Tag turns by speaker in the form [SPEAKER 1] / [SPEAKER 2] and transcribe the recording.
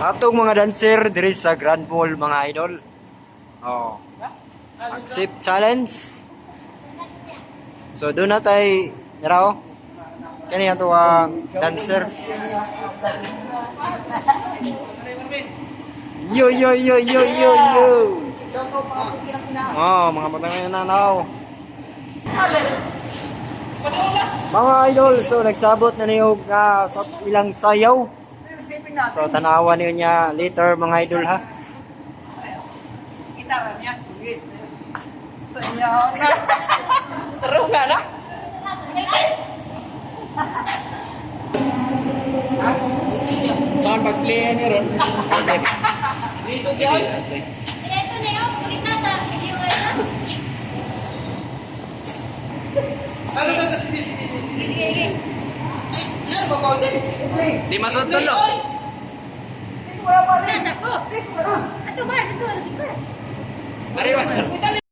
[SPEAKER 1] Atong mga dancer diri sa Grand Mall mga idol. Oh. Accept challenge. So doon na tay naraw. Kani ato ang dancer. Yo yo yo yo yo yo. Oh, mga patangay na nanaw. Mga idol, so nagsabot na niyo nga sa ilang sayaw. So tanawan niyo niya later mga idol ha.
[SPEAKER 2] Kita ba niya? Sanyaw na. Tarong nga na. Saan pag-play ni Ron?
[SPEAKER 3] Sige, ito na yun. Kulit na sa video ngayon. Sige, sige.
[SPEAKER 2] Di masod tulo.
[SPEAKER 3] Nasa ko. Ato ba? Ato ba?
[SPEAKER 2] Ari ba?